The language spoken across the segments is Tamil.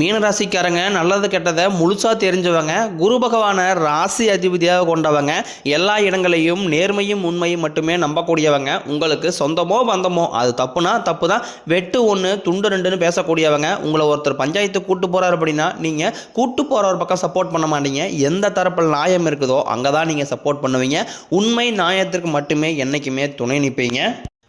மீனராசிக்காரங்க நல்லது கெட்டதை முழுசாக தெரிஞ்சவங்க குரு பகவானை ராசி அதிபதியாக கொண்டவங்க எல்லா இடங்களையும் நேர்மையும் உண்மையும் மட்டுமே நம்பக்கூடியவங்க உங்களுக்கு சொந்தமோ பந்தமோ அது தப்புனா தப்பு தான் வெட்டு ஒன்று துண்டு ரெண்டுன்னு பேசக்கூடியவங்க உங்களை ஒருத்தர் பஞ்சாயத்து கூட்டு போகிறாரு அப்படின்னா நீங்கள் கூட்டு போகிற ஒரு பக்கம் சப்போர்ட் பண்ண மாட்டீங்க. எந்த தரப்பில் நியாயம் இருக்குதோ அங்கே தான் நீங்கள் சப்போர்ட் பண்ணுவீங்க. உண்மை நியாயத்திற்கு மட்டுமே என்றைக்குமே துணை நிற்பீங்க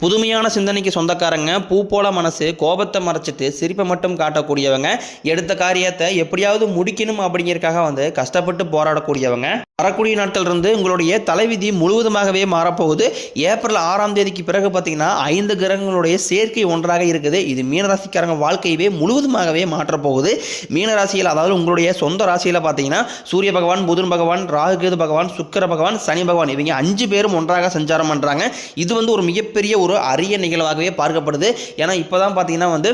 புதுமையான சிந்தனைக்கு சொந்தக்காரங்க பூ போல மனசு கோபத்தை மறைச்சிட்டு சிரிப்பை மட்டும் காட்டக்கூடியவங்க எடுத்த காரியத்தை எப்படியாவது முடிக்கணும் அப்படிங்கிறதுக்காக வந்து கஷ்டப்பட்டு போராடக்கூடியவங்க. வரக்கூடிய நாட்கள் இருந்து உங்களுடைய தலைவிதி முழுவதுமாகவே மாறப்போகுது. ஏப்ரல் ஆறாம் தேதிக்கு பிறகு பார்த்தீங்கன்னா ஐந்து கிரகங்களுடைய சேர்க்கை ஒன்றாக இருக்குது. இது மீனராசிக்காரங்க வாழ்க்கையவே முழுவதுமாகவே மாற்றப்போகுது. மீனராசியில் அதாவது உங்களுடைய சொந்த ராசியில் பார்த்தீங்கன்னா சூரிய பகவான் புதன் பகவான் ராகுகேது பகவான் சுக்கர பகவான் சனி பகவான் இவங்க அஞ்சு பேரும் ஒன்றாக சஞ்சாரம் பண்ணுறாங்க இது வந்து ஒரு மிகப்பெரிய ஒரு அரிய நிகழ்வாகவே பார்க்கப்படுது. ஏன்னா இப்போ தான் பார்த்தீங்கன்னா வந்து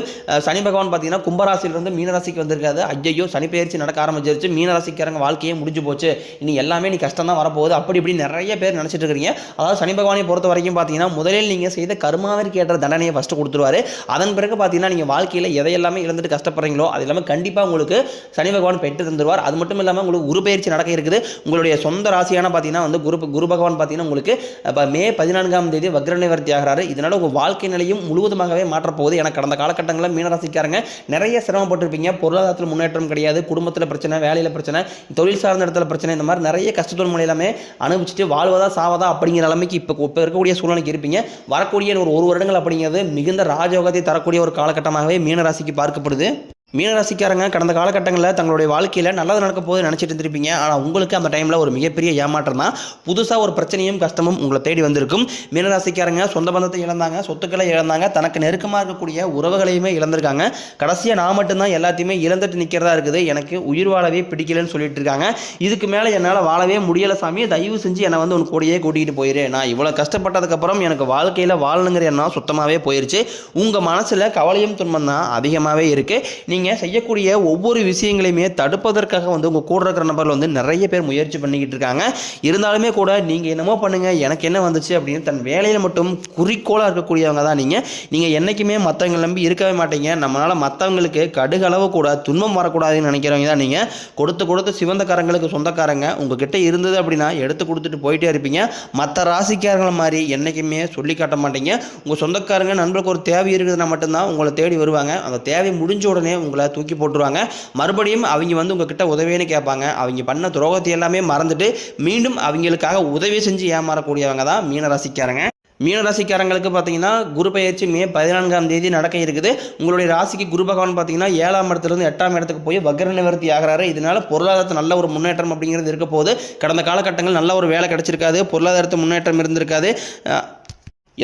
சனி பகவான் பார்த்தீங்கன்னா கும்பராசியிலிருந்து மீனராசிக்கு வந்திருக்காது ஐயோ சனி பயிற்சி நடக்க ஆரம்பிச்சிருச்சு. மீனராசிக்காரங்க வாழ்க்கையே முடிஞ்சு போச்சு இனி எல்லாமே நீ கஷ்டம் தான் வரப்போகுது. அப்படி இப்படி நிறைய பேர் நினச்சிட்டு இருக்கிறீங்க. அதாவது சனி பகவானை பொறுத்த வரைக்கும் பார்த்தீங்கன்னா முதலில் நீங்கள் செய்த கருமாவிற்கு ஏற்ற தண்டனையை ஃபஸ்ட்டு கொடுத்துருவாரு. அதன் பிறகு பார்த்தீங்கன்னா நீங்கள் வாழ்க்கையில் எதையெல்லாமே இழந்துட்டு கஷ்டப்படுறீங்களோ அது எல்லாமே கண்டிப்பாக உங்களுக்கு சனி பகவான் பெற்று தந்துருவார். அது மட்டும் இல்லாமல் உங்களுக்கு குரு பயிற்சி நடக்க இருக்குது. உங்களுடைய சொந்த ராசியான பார்த்தீங்கன்னா வந்து குரு குரு பகவான் பார்த்தீங்கன்னா உங்களுக்கு இப்போ மே பதினான்காம் தேதி வக்ர நிவர்த்தி ஆகிறாரு. இதனால் உங்கள் வாழ்க்கை நிலையும் முழுவதுமாகவே மாற்றப்போகுது ஏன்னா கடந்த காலகட்டங்களில் மீனராசிக்காரங்க நிறைய சிரமப்பட்டிருப்பீங்க. பொருளாதாரத்தில் முன்னேற்றம் கிடையாது. குடும்பத்தில் பிரச்சனை வேலையில் பிரச்சனை தொழில் சார்ந்த இடத்துல பிரச்சனை இந்த மாதிரி நிறைய கஷ்டத்தோடு முறையிலாமே அனுபவிச்சுட்டு வாழ்வதா சாவதா அப்படிங்கிற நிலைமைக்கு இப்போ இப்போ இருக்கக்கூடிய சூழ்நிலைக்கு இருப்பீங்க. வரக்கூடிய ஒரு ஒரு வருடங்கள் அப்படிங்கிறது மிகுந்த ராஜயோகத்தை தரக்கூடிய ஒரு காலகட்டமாகவே மீனராசிக்கு பார்க்கப்படுது. மீனராசிக்காரங்க கடந்த காலகட்டங்களில் தங்களுடைய வாழ்க்கையில் நல்லது நடக்க போது நினச்சிட்டு இருந்திருப்பீங்க. ஆனால் உங்களுக்கு அந்த டைமில் ஒரு மிகப்பெரிய ஏமாற்றம் தான். புதுசாக ஒரு பிரச்சனையும் கஷ்டமும் உங்களை தேடி வந்திருக்கும். மீனராசிக்காரங்க சொந்த பந்தத்தை இழந்தாங்க சொத்துக்களை இழந்தாங்க தனக்கு நெருக்கமாக இருக்கக்கூடிய உறவுகளையுமே இழந்திருக்காங்க. கடைசியாக நான் மட்டும்தான் எல்லாத்தையுமே இழந்துட்டு நிற்கிறதா இருக்குது. எனக்கு உயிர் வாழவே பிடிக்கலன்னு சொல்லிட்டு இருக்காங்க. இதுக்கு மேலே என்னால் வாழவே முடியலை சாமி. தயவு செஞ்சு என்னை வந்து உன் கூடையே கூட்டிகிட்டு போயிரு. நான் இவ்வளோ கஷ்டப்பட்டதுக்கப்புறம் எனக்கு வாழ்க்கையில் வாழணுங்கிற எண்ணம் சுத்தமாகவே போயிருச்சு. உங்கள் மனசில் கவலையும் துன்பம் தான் அதிகமாகவே இருக்குது நீங்கள் செய்யக்கூடிய ஒவ்வொரு விஷயங்களையுமே தடுப்பதற்காக வந்து உங்கள் கூட இருக்கிற நபரில் வந்து நிறைய பேர் முயற்சி பண்ணிக்கிட்டு இருக்காங்க. இருந்தாலுமே கூட நீங்கள் என்னமோ பண்ணுங்கள் எனக்கு என்ன வந்துச்சு அப்படின்னு தன் வேலையில் மட்டும் குறிக்கோளாக இருக்கக்கூடியவங்க தான் நீங்கள் நீங்கள் என்றைக்குமே மற்றவங்களை நம்பி இருக்கவே மாட்டீங்க. நம்மளால் மற்றவங்களுக்கு கடுகளவு கூட துன்பம் வரக்கூடாதுன்னு நினைக்கிறவங்க தான் நீங்கள் கொடுத்து கொடுத்து சிவந்தக்காரங்களுக்கு சொந்தக்காரங்க உங்ககிட்ட இருந்தது அப்படின்னா எடுத்து கொடுத்துட்டு போயிட்டே இருப்பீங்க. மற்ற ராசிக்காரங்கள மாதிரி என்றைக்குமே சொல்லி காட்ட மாட்டீங்க. உங்கள் சொந்தக்காரங்க நண்பருக்கு ஒரு தேவை இருக்குதுன்னா மட்டும்தான் உங்களை தேடி வருவாங்க. அந்த தேவை முடிஞ்ச உடனே உங்களை தூக்கி போட்டுருவாங்க. மறுபடியும் அவங்க வந்து உங்ககிட்ட உதவின்னு கேட்பாங்க. அவங்க பண்ண துரோகத்தை எல்லாமே மறந்துட்டு மீண்டும் அவங்களுக்காக உதவி செஞ்சு ஏமாறக்கூடியவங்க தான் மீனராசிக்காரங்க. மீனராசிக்காரங்களுக்கு பார்த்தீங்கன்னா குரு பயிற்சி மே பதினான்காம் தேதி நடக்க இருக்குது. உங்களுடைய ராசிக்கு குரு பகவான் பார்த்தீங்கன்னா ஏழாம் இடத்துலேருந்து எட்டாம் இடத்துக்கு போய் வக்ர நிவர்த்தி ஆகிறாரு. இதனால பொருளாதாரத்தை நல்ல ஒரு முன்னேற்றம் அப்படிங்கிறது இருக்க போது கடந்த காலகட்டங்கள் நல்ல ஒரு வேலை கிடைச்சிருக்காது. பொருளாதாரத்து முன்னேற்றம் இருந்திருக்காது.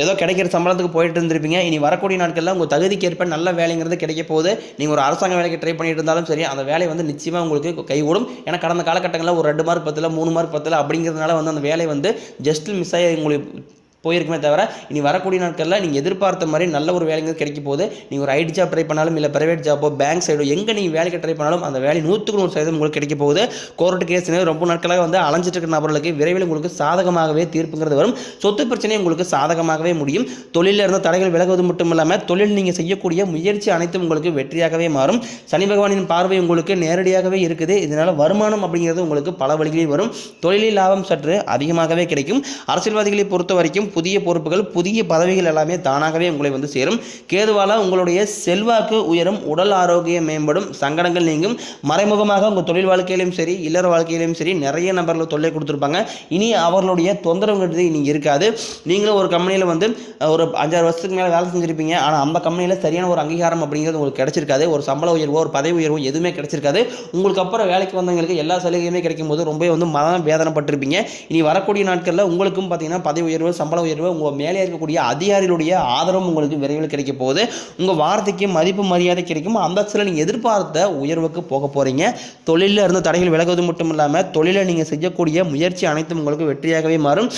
ஏதோ கிடைக்கிற சம்பளத்துக்கு போயிட்டு இருந்திருப்பீங்க. இனி வரக்கூடிய நாட்களில் உங்கள் தகுதிக்கு ஏற்ப நல்ல வேலைங்கிறது கிடைக்க போகுது. நீங்கள் ஒரு அரசாங்க வேலைக்கு ட்ரை பண்ணிட்டு இருந்தாலும் சரி அந்த வேலை வந்து நிச்சயமாக உங்களுக்கு கைகூடும். ஏன்னா கடந்த காலகட்டங்களில் ஒரு ரெண்டு மார்க் பத்தில் மூணு மார்க் பத்தில் அப்படிங்கிறதுனால வந்து அந்த வேலை வந்து ஜஸ்ட் மிஸ் ஆகி உங்களுக்கு போயிருக்குமே தவிர இனி வரக்கூடிய நாட்களில் நீங்கள் எதிர்பார்த்த மாதிரி நல்ல ஒரு வேலைங்க கிடைக்க போகுது. நீங்கள் ஒரு ஐடி ஜாப் ட்ரை பண்ணாலும் இல்லை பிரைவேட் ஜாப்போ பேங்க் சைடோ எங்கே நீங்கள் வேலைக்கு ட்ரை பண்ணாலும் அந்த வேலை நூற்றுக்கு நூறு சதவீதம் உங்களுக்கு கிடைக்க போகுது. கோர்ட் கேஸ் ரொம்ப நாட்களாக வந்து அலைஞ்சிட்டு இருக்கிற நபர்களுக்கு விரைவில் உங்களுக்கு சாதகமாகவே தீர்ப்புங்கிறது வரும். சொத்து பிரச்சனை உங்களுக்கு சாதகமாகவே முடியும். தொழிலில் இருந்த தடைகள் விலகுவது மட்டும் இல்லாமல் தொழில் நீங்கள் செய்யக்கூடிய முயற்சி அனைத்தும் உங்களுக்கு வெற்றியாகவே மாறும். சனி பகவானின் பார்வை உங்களுக்கு நேரடியாகவே இருக்குது. இதனால் வருமானம் அப்படிங்கிறது உங்களுக்கு பல வழிகளில் வரும். தொழிலில் லாபம் சற்று அதிகமாகவே கிடைக்கும். அரசியல்வாதிகளை பொறுத்த வரைக்கும் புதிய பொறுப்புகள் புதிய பதவிகள் எல்லாமே தானாகவே உங்களை வந்து சேரும். கேதுவால உங்களுடைய செல்வாக்கு உயரும் உடல் ஆரோக்கியம் மேம்படும் சங்கடங்கள் நீங்கும். மறைமுகமாக உங்கள் தொழில் வாழ்க்கையிலும் சரி இல்லற வாழ்க்கையிலும் சரி நிறைய நபர்கள் தொல்லை கொடுத்துருப்பாங்க. இனி அவர்களுடைய தொந்தரவுங்கிறது இனி இருக்காது. நீங்களும் ஒரு கம்பெனியில் வந்து ஒரு அஞ்சாறு வருஷத்துக்கு மேலே வேலை செஞ்சுருப்பீங்க. ஆனால் அந்த கம்பெனியில் சரியான ஒரு அங்கீகாரம் அப்படிங்கிறது உங்களுக்கு கிடைச்சிருக்காது. ஒரு சம்பள உயர்வோ ஒரு பதவி உயர்வோ எதுவுமே கிடைச்சிருக்காது. உங்களுக்கு அப்புறம் வேலைக்கு வந்தவங்களுக்கு எல்லா சலுகையுமே கிடைக்கும் போது ரொம்ப வந்து மன வேதனைப்பட்டிருப்பீங்க இனி வரக்கூடிய நாட்களில் உங்களுக்கும் பார்த்தீங்கன்னா பதவி உயர்வு சம்பள உயர்வு உங்கள் மேலே இருக்கக்கூடிய அதிகாரிகளுடைய ஆதரவும் உங்களுக்கு விரைவில் கிடைக்க போகுது. உங்கள் வார்த்தைக்கு மதிப்பு மரியாதை கிடைக்கும். அந்த நீங்கள் எதிர்பார்த்த உயர்வுக்கு போக போகிறீங்க தொழிலில் இருந்த தடைகள் விலகுவது மட்டும் இல்லாமல் தொழிலை நீங்கள் செய்யக்கூடிய முயற்சி அனைத்தும் உங்களுக்கு வெற்றியாகவே மாறும்.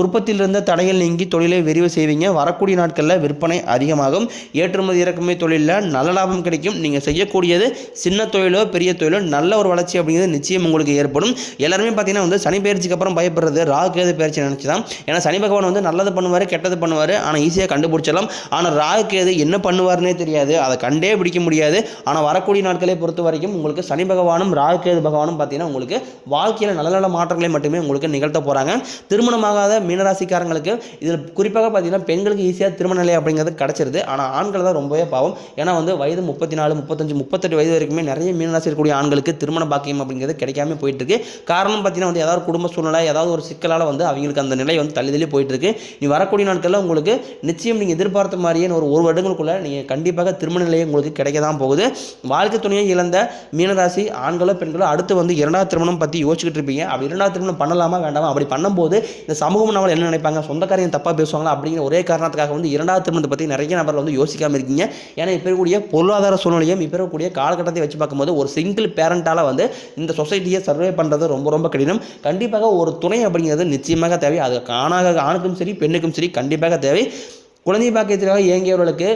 உற்பத்தியில் இருந்த தடைகள் நீங்கி தொழிலை விரிவு செய்வீங்க. வரக்கூடிய நாட்களில் விற்பனை அதிகமாகும். ஏற்றுமதி இறக்குமதி தொழிலில் நல்ல லாபம் கிடைக்கும். நீங்கள் செய்யக்கூடியது சின்ன தொழிலோ பெரிய தொழிலோ நல்ல ஒரு வளர்ச்சி அப்படிங்கிறது நிச்சயம் உங்களுக்கு ஏற்படும். எல்லாருமே பார்த்தீங்கன்னா வந்து சனி பயிற்சிக்கு அப்புறம் பயப்படுறது ராகு கேது பயிற்சி நினச்சி தான் ஏன்னா சனி பகவான் வந்து நல்லது பண்ணுவார் கெட்டது பண்ணுவார் ஆனால் ஈஸியாக கண்டுபிடிச்சிடலாம். ஆனால் ராகுக்கேது கேது என்ன பண்ணுவார்னே தெரியாது. அதை கண்டே பிடிக்க முடியாது. ஆனால் வரக்கூடிய நாட்களை பொறுத்த வரைக்கும் உங்களுக்கு சனி பகவானும் ராகுக்கேது கேது பகவானும் பார்த்தீங்கன்னா உங்களுக்கு வாழ்க்கையில் நல்ல நல்ல மாற்றங்களை மட்டுமே உங்களுக்கு நிகழ்த்த போகிறாங்க திருமணமாகாத மீனராசிக்காரங்களுக்கு இதில் குறிப்பாக பார்த்தீங்கன்னா பெண்களுக்கு ஈஸியாக திருமண நிலை அப்படிங்கிறது கிடச்சிருது. ஆனால் ஆண்கள் தான் ரொம்பவே பாவம். ஏன்னா வந்து வயது முப்பத்தி நாலு முப்பத்தஞ்சு முப்பத்தெட்டு வயது வரைக்குமே நிறைய மீனராசி இருக்கக்கூடிய ஆண்களுக்கு திருமண பாக்கியம் அப்படிங்கிறது கிடைக்காம போயிட்டு இருக்கு. காரணம் பார்த்தீங்கன்னா வந்து ஏதாவது குடும்ப சூழ்நிலை ஏதாவது ஒரு சிக்கலால் வந்து அவங்களுக்கு அந்த நிலை வந்து தள்ளி தள்ளி போயிட்டு இருக்கு. நீ வரக்கூடிய நாட்களில் உங்களுக்கு நிச்சயம் நீங்கள் எதிர்பார்த்த மாதிரியே ஒரு ஒரு வருடங்களுக்குள்ளே நீங்கள் கண்டிப்பாக திருமண நிலையை உங்களுக்கு கிடைக்க தான் போகுது. வாழ்க்கை துணையை இழந்த மீனராசி ஆண்களோ பெண்களோ அடுத்து வந்து இரண்டாவது திருமணம் பற்றி யோசிச்சுக்கிட்டு இருப்பீங்க. அப்படி இரண்டாவது திருமணம் பண்ணலாமா வேண்டாமா? அப்படி பண்ணும்போது இந்த சமூகம் நம்மளை என்ன நினைப்பாங்க? சொந்தக்காரங்க தப்பாக பேசுவாங்களா? அப்படிங்கிற ஒரே காரணத்துக்காக வந்து இரண்டாவது திருமணத்தை பற்றி நிறைய நபர்கள் வந்து யோசிக்காமல் இருக்கீங்க. ஏன்னா இப்போ இருக்கக்கூடிய பொருளாதார சூழ்நிலையும் இப்போ இருக்கக்கூடிய காலகட்டத்தை வச்சு பார்க்கும்போது ஒரு சிங்கிள் பேரண்டால் வந்து இந்த சொசைட்டியை சர்வே பண்ணுறது ரொம்ப ரொம்ப கடினம். கண்டிப்பாக ஒரு துணை அப்படிங்கிறது நிச்சயமாக தேவை. அது ஆணாக ஆணுக்கும் சரி பெண்ணுக்கும் சரி கண்டிப்பாக தேவை. குழந்தை பாக்கியத்திற்காக இயங்கியவர்களுக்கு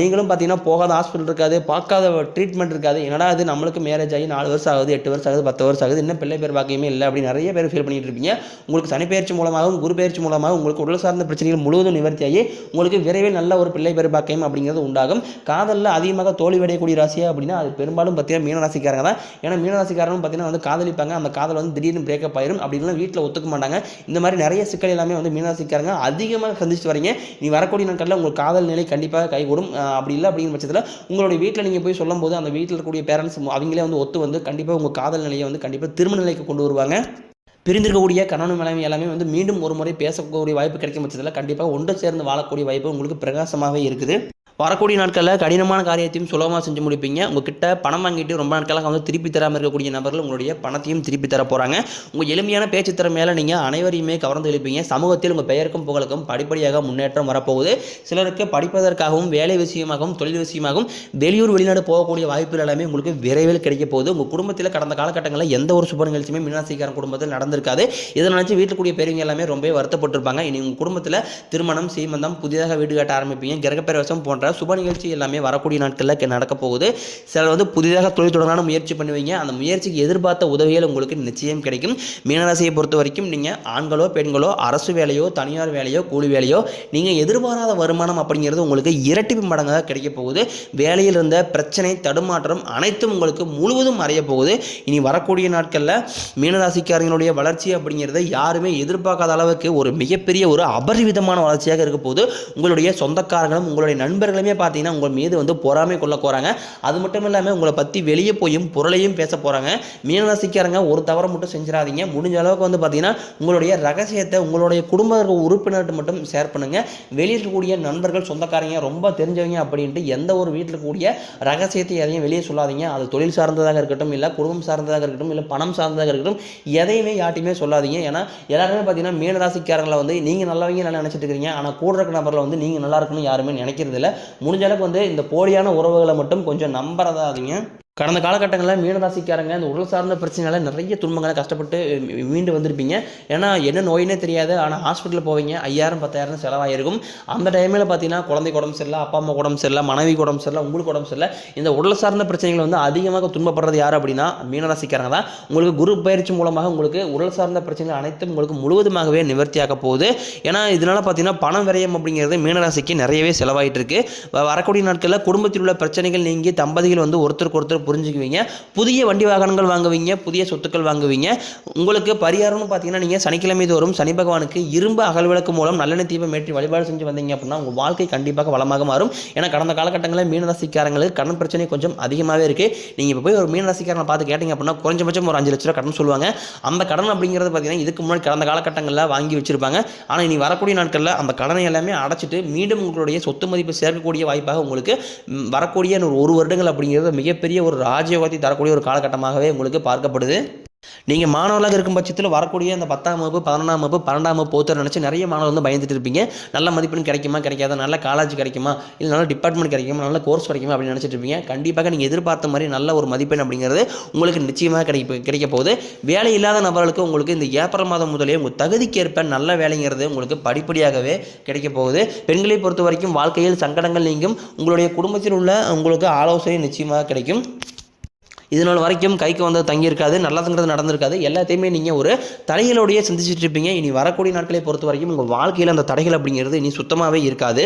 நீங்களும் பார்த்தீங்கன்னா போகாத ஹாஸ்பிட்டல் இருக்காது பார்க்காத ட்ரீட்மெண்ட் இருக்காது. என்னடா இது? நம்மளுக்கு மேரேஜ் ஆகி நாலு வருஷம் ஆகுது எட்டு வருஷம் ஆகுது பத்து வருஷம் ஆகுது இன்னும் பிள்ளை பேர் பாக்கியமே இல்லை அப்படி நிறைய பேர் ஃபீல் பண்ணிட்டு இருப்பீங்க. உங்களுக்கு சனிப்பெயர்ச்சி மூலமாகவும் குரு பயிற்சி மூலமாகவும் உங்களுக்கு உடல் சார்ந்த பிரச்சனைகள் முழுவதும் நிவர்த்தியாகி உங்களுக்கு விரைவில் நல்ல ஒரு பிள்ளை பேர் பாக்கியம் அப்படிங்கிறது உண்டாகும். காதலில் அதிகமாக தோல்வியடையக்கூடிய ராசியாக அப்படின்னா அது பெரும்பாலும் பார்த்தீங்கன்னா மீனராசிக்காரங்க தான். ஏன்னா மீனராசிக்காரனும் பார்த்தீங்கன்னா வந்து காதலிப்பாங்க. அந்த காதல் வந்து திடீர்னு பிரேக்கப் ஆயிரும். அப்படின்னா வீட்டில் ஒத்துக்க மாட்டாங்க. இந்த மாதிரி நிறைய சிக்கல் எல்லாமே வந்து மீனராசிக்காரங்க அதிகமாக சந்திச்சுட்டு வரீங்க. நீ வரக்கூடிய நாட்களில் உங்கள் காதல் நிலை கண்டிப்பாக கைகூடும். அப்படி இல்லை அப்படிங்கிற பட்சத்தில் உங்களுடைய வீட்டில் நீங்கள் போய் சொல்லும்போது அந்த வீட்டில் இருக்கக்கூடிய பேரண்ட்ஸ் அவங்களே வந்து ஒத்து வந்து கண்டிப்பாக உங்கள் காதல் நிலையை வந்து கண்டிப்பாக திருமண நிலைக்கு கொண்டு வருவாங்க. பிரிந்திருக்கக்கூடிய கணவன் மனைவி எல்லாமே வந்து மீண்டும் ஒரு முறை பேசக்கூடிய வாய்ப்பு கிடைக்கும் பட்சத்தில் கண்டிப்பாக ஒன்று சேர்ந்து வாழக்கூடிய வாய்ப்பு உங்களுக்கு பிரகாசமாகவே இருக்குது. வரக்கூடிய நாட்களில் கடினமான காரியத்தையும் சுலபமாக செஞ்சு முடிப்பீங்க. உங்ககிட்ட பணம் வாங்கிட்டு ரொம்ப நாட்களாக வந்து திருப்பி தராமல் இருக்கக்கூடிய நபர்கள் உங்களுடைய பணத்தையும் திருப்பி தர போகிறாங்க உங்கள் எளிமையான பேச்சு திறமையால் நீங்கள் அனைவரையுமே கவர்ந்து எழுப்பீங்க. சமூகத்தில் உங்கள் பெயருக்கும் புகழுக்கும் படிப்படியாக முன்னேற்றம் வரப்போகுது. சிலருக்கு படிப்பதற்காகவும் வேலை விஷயமாகவும் தொழில் விஷயமாகவும் வெளியூர் வெளிநாடு போகக்கூடிய வாய்ப்புகள் எல்லாமே உங்களுக்கு விரைவில் கிடைக்க போகுது. உங்கள் குடும்பத்தில் கடந்த காலகட்டங்களில் எந்த ஒரு சுப நிகழ்ச்சியுமே மீனாசிக்காரன் குடும்பத்தில் நடந்திருக்காது. இதை நினச்சி வீட்டில் கூடிய பெரியவங்க எல்லாமே ரொம்பவே வருத்தப்பட்டிருப்பாங்க. இனி உங்கள் குடும்பத்தில் திருமணம் சீமந்தம் புதிதாக வீடு கட்ட ஆரம்பிப்பீங்க. கிரகப்பிரவேசம் போன்ற சுப நிகழ்ச்சி எல்லாமே வரக்கூடிய நாட்களில் நடக்க போகுது. சிலர் வந்து புதிதாக தொழில் தொடங்கான முயற்சி பண்ணுவீங்க. அந்த முயற்சிக்கு எதிர்பார்த்த உதவிகள் உங்களுக்கு நிச்சயம் கிடைக்கும். மீனராசியை பொறுத்த வரைக்கும் நீங்கள் ஆண்களோ பெண்களோ அரசு வேலையோ தனியார் வேலையோ கூலி வேலையோ நீங்கள் எதிர்பாராத வருமானம் அப்படிங்கிறது உங்களுக்கு இரட்டிப்பு மடங்காக கிடைக்க போகுது. வேலையில் இருந்த பிரச்சனை தடுமாற்றம் அனைத்தும் உங்களுக்கு முழுவதும் மறைய போகுது. இனி வரக்கூடிய நாட்களில் மீனராசிக்காரங்களுடைய வளர்ச்சி அப்படிங்கிறத யாருமே எதிர்பார்க்காத அளவுக்கு ஒரு மிகப்பெரிய ஒரு அபரிவிதமான வளர்ச்சியாக இருக்க போகுது. உங்களுடைய சொந்தக்காரங்களும் உங்களுடைய நண்பர்கள் நண்பர்களுமே பார்த்தீங்கன்னா உங்கள் மீது வந்து பொறாமை கொள்ள போகிறாங்க அது மட்டும் இல்லாமல் உங்களை பற்றி வெளியே போயும் பொருளையும் பேச போகிறாங்க மீனராசிக்காரங்க ஒரு தவறை மட்டும் செஞ்சிடாதீங்க. முடிஞ்ச அளவுக்கு வந்து பார்த்தீங்கன்னா உங்களுடைய ரகசியத்தை உங்களுடைய குடும்ப உறுப்பினர்கிட்ட மட்டும் ஷேர் பண்ணுங்கள் வெளியில் இருக்கக்கூடிய நண்பர்கள் சொந்தக்காரங்க ரொம்ப தெரிஞ்சவங்க அப்படின்ட்டு எந்த ஒரு வீட்டில் கூடிய ரகசியத்தை எதையும் வெளியே சொல்லாதீங்க. அது தொழில் சார்ந்ததாக இருக்கட்டும் இல்லை குடும்பம் சார்ந்ததாக இருக்கட்டும் இல்லை பணம் சார்ந்ததாக இருக்கட்டும் எதையுமே யார்ட்டையுமே சொல்லாதீங்க. ஏன்னா எல்லாருமே பார்த்தீங்கன்னா மீனராசிக்காரங்களை வந்து நீங்கள் நல்லவங்க நல்லா நினச்சிட்டு இருக்கிறீங்க. ஆனால் கூட இருக்க நபரில் வந்து நீங்கள் நல்லா இருக்கணும்னு யாருமே நினைக்கிறது இல்லை முடிஞ்ச அளவுக்கு வந்து இந்த போலியான உறவுகளை மட்டும் கொஞ்சம் நம்புறதாதீங்க கடந்த காலகட்டங்களில் மீனராசிக்காரங்க இந்த உடல் சார்ந்த பிரச்சனையால நிறைய துன்பங்களை கஷ்டப்பட்டு மீண்டு வந்திருப்பீங்க. ஏன்னா என்ன நோயினே தெரியாது. ஆனால் ஹாஸ்பிட்டலில் போவீங்க. ஐயாயிரம் பத்தாயிரம் செலவாயிருக்கும். அந்த டைமில் பார்த்தீங்கன்னா குழந்தைக்கு உடம்பு சரியில்லை அப்பா அம்மா உடம்பு சரியில்லை மனைவி உடம்பு சரியில்லை உங்களுக்கு உடம்பு சரியில்லை. இந்த உடல் சார்ந்த பிரச்சனைகள் வந்து அதிகமாக துன்பப்படுறது யார் அப்படின்னா மீனராசிக்காரங்க தான். உங்களுக்கு குரு பயிற்சி மூலமாக உங்களுக்கு உடல் சார்ந்த பிரச்சனைகள் அனைத்தும் உங்களுக்கு முழுவதுமாகவே நிவர்த்தியாக போகுது. ஏன்னா இதனால் பார்த்தீங்கன்னா பணம் விரயம் அப்படிங்கிறது மீனராசிக்கு நிறையவே செலவாயிட்டு இருக்கு வரக்கூடிய நாட்களில் குடும்பத்தில் உள்ள பிரச்சனைகள் நீங்கி தம்பதிகள் வந்து ஒருத்தருக்கு ஒருத்தர் புரிஞ்சுக்குவீங்க. புதிய வண்டி வாகனங்கள் வாங்குவீங்க புதிய சொத்துக்கள் வாங்குவீங்க. உங்களுக்கு பரிகாரம்னு பார்த்தீங்கன்னா நீங்கள் சனிக்கிழமை தோறும் சனி பகவானுக்கு இரும்பு அகல்விளக்கு மூலம் நல்லெண்ணெய் தீபம் ஏற்றி வழிபாடு செஞ்சு வந்தீங்க அப்படின்னா உங்கள் வாழ்க்கை கண்டிப்பாக வளமாக மாறும். ஏன்னா கடந்த காலகட்டங்களில் மீனராசிக்காரங்களுக்கு கடன் பிரச்சனை கொஞ்சம் அதிகமாகவே இருக்குது நீங்கள் இப்போ போய் ஒரு மீனராசிக்காரனை பார்த்து கேட்டிங்க அப்படின்னா குறைஞ்சபட்சம் ஒரு அஞ்சு லட்ச ரூபா கடன் சொல்லுவாங்க. அந்த கடன் அப்படிங்கிறது பார்த்தீங்கன்னா இதுக்கு முன்னாடி கடந்த காலகட்டங்களில் வாங்கி வச்சிருப்பாங்க. ஆனால் இனி வரக்கூடிய நாட்களில் அந்த கடனை எல்லாமே அடைச்சிட்டு மீண்டும் உங்களுடைய சொத்து மதிப்பு சேர்க்கக்கூடிய வாய்ப்பாக உங்களுக்கு வரக்கூடிய ஒரு ஒரு வருடங்கள் அப்படிங்கிறது மிகப்பெரிய ஒரு ஒரு ராஜயோகத்தை தரக்கூடிய ஒரு காலகட்டமாகவே உங்களுக்கு பார்க்கப்படுது. நீங்கள் மாணவர்களாக இருக்கும் பட்சத்தில் வரக்கூடிய அந்த பத்தாம் வகுப்பு பதினொன்றாம் வகுப்பு பன்னெண்டாம் வகுப்பு போத்தர் நினச்சி நிறைய மாணவர்கள் வந்து பயந்துட்டு இருப்பீங்க. நல்ல மதிப்பெண் கிடைக்குமா கிடைக்காதா நல்ல காலேஜ் கிடைக்குமா இல்லை நல்ல டிபார்ட்மெண்ட் கிடைக்குமா நல்ல கோர்ஸ் கிடைக்குமா அப்படின்னு நினச்சிட்டு இருப்பீங்க. கண்டிப்பாக நீங்கள் எதிர்பார்த்த மாதிரி நல்ல ஒரு மதிப்பெண் அப்படிங்கிறது உங்களுக்கு நிச்சயமாக கிடைக்க கிடைக்க போகுது. வேலை இல்லாத நபர்களுக்கு உங்களுக்கு இந்த ஏப்ரல் மாதம் முதலே உங்கள் தகுதிக்கேற்ப நல்ல வேலைங்கிறது உங்களுக்கு படிப்படியாகவே கிடைக்க போகுது. பெண்களை பொறுத்த வரைக்கும் வாழ்க்கையில் சங்கடங்கள் நீங்கும். உங்களுடைய குடும்பத்தில் உள்ள உங்களுக்கு ஆலோசனை நிச்சயமாக கிடைக்கும். இது நாள் வரைக்கும் கைக்கு வந்து தங்கியிருக்காது நல்லதுங்கிறது நடந்திருக்காது. எல்லாத்தையுமே நீங்கள் ஒரு தடைகளோடையே சிந்திச்சுட்டு இருப்பீங்க. இனி வரக்கூடிய நாட்களை பொறுத்த வரைக்கும் உங்கள் வாழ்க்கையில் அந்த தடைகள் அப்படிங்கிறது இனி சுத்தமாகவே இருக்காது.